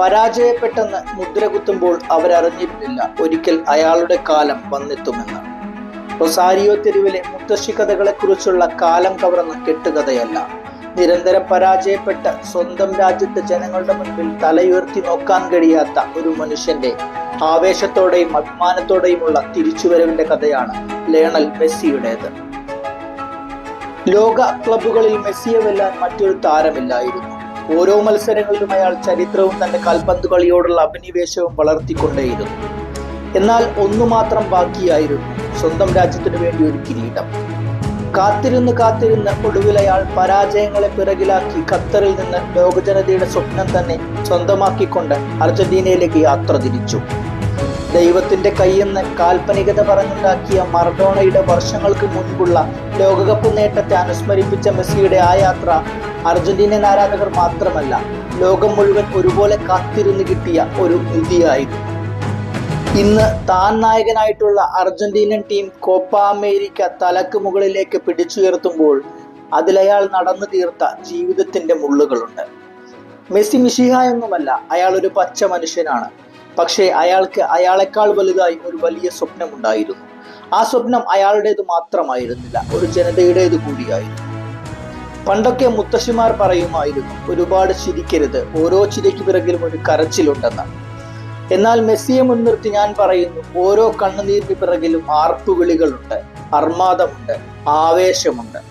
പരാജയപ്പെട്ടെന്ന് മുദ്ര കുത്തുമ്പോൾ അവരറിഞ്ഞിരുന്നില്ല. ഒരിക്കൽ അയാളുടെ കാലം വന്നെത്തുമെന്ന്. റൊസാരിയോ തെരുവിലെ മുത്തശ്ശി കഥകളെക്കുറിച്ചുള്ള കാലം കവർന്ന കെട്ടുകഥയല്ല. നിരന്തരം പരാജയപ്പെട്ട സ്വന്തം രാജ്യത്തെ ജനങ്ങളുടെ മുൻപിൽ തലയുയർത്തി നോക്കാൻ കഴിയാത്ത ഒരു മനുഷ്യന്റെ ആവേശത്തോടെയും അഭിമാനത്തോടെയുമുള്ള തിരിച്ചുവരവിന്റെ കഥയാണ് ലേണൽ മെസ്സിയുടേത്. ലോക ക്ലബുകളിൽ മെസ്സിയെ വെല്ലാൻ മറ്റൊരു താരമില്ലായിരുന്നു. ഓരോ മത്സരങ്ങളിലും അയാൾ ചരിത്രവും തന്റെ കാൽപന്ത് കളിയോടുള്ള അഭിനിവേശവും വളർത്തിക്കൊണ്ടേയിരുന്നു. എന്നാൽ ഒന്നു മാത്രം ബാക്കിയായിരുന്നു സ്വന്തം രാജ്യത്തിനു വേണ്ടി ഒരു കിരീടം. കാത്തിരുന്ന് കാത്തിരുന്ന് ഒടുവിൽ അയാൾ പരാജയങ്ങളെ പിറകിലാക്കി ഖത്തറിൽ നിന്ന് ലോകജനതയുടെ സ്വപ്നം തന്നെ സ്വന്തമാക്കിക്കൊണ്ട് അർജന്റീനയിലേക്ക് യാത്ര തിരിച്ചു. ദൈവത്തിന്റെ കൈയെന്ന് കാൽപ്പനികത പറഞ്ഞുണ്ടാക്കിയ മർഡോണയുടെ വർഷങ്ങൾക്ക് മുൻപുള്ള ലോകകപ്പ് നേട്ടത്തെ അനുസ്മരിപ്പിച്ച മെസ്സിയുടെ ആ യാത്ര അർജന്റീനൻ ആരാധകർ മാത്രമല്ല ലോകം മുഴുവൻ ഒരുപോലെ കാത്തിരുന്ന് കിട്ടിയ ഒരു നിധിയായിരുന്നു. ഇന്ന് താൻ നായകനായിട്ടുള്ള അർജന്റീനൻ ടീം കോപ്പ അമേരിക്ക തലക്ക് മുകളിലേക്ക് പിടിച്ചുയർത്തുമ്പോൾ അതിലയാൾ നടന്നു തീർത്ത ജീവിതത്തിന്റെ മുള്ളുകളുണ്ട്. മെസ്സി മിഷിഹ എന്നുമല്ല അയാൾ ഒരു പച്ച മനുഷ്യനാണ്. പക്ഷേ അയാൾക്ക് അയാളെക്കാൾ വലുതായി ഒരു വലിയ സ്വപ്നം ഉണ്ടായിരുന്നു ആ സ്വപ്നം അയാളുടേത് മാത്രമായിരുന്നില്ല ഒരു ജനതയുടേത് കൂടിയായിരുന്നു. പണ്ടൊക്കെ മുത്തശ്ശിമാർ പറയുമായിരുന്നു ഒരുപാട് ചിരിക്കരുത് ഓരോ ചിരിക്ക് പിറകിലും ഒരു കരച്ചിലുണ്ടെന്ന്. എന്നാൽ മെസ്സിയെ മുൻനിർത്തി ഞാൻ പറയുന്നു ഓരോ കണ്ണുനീരിന് പിറകിലും ആർപ്പുവിളികളുണ്ട് അർമാദമുണ്ട് ആവേശമുണ്ട്.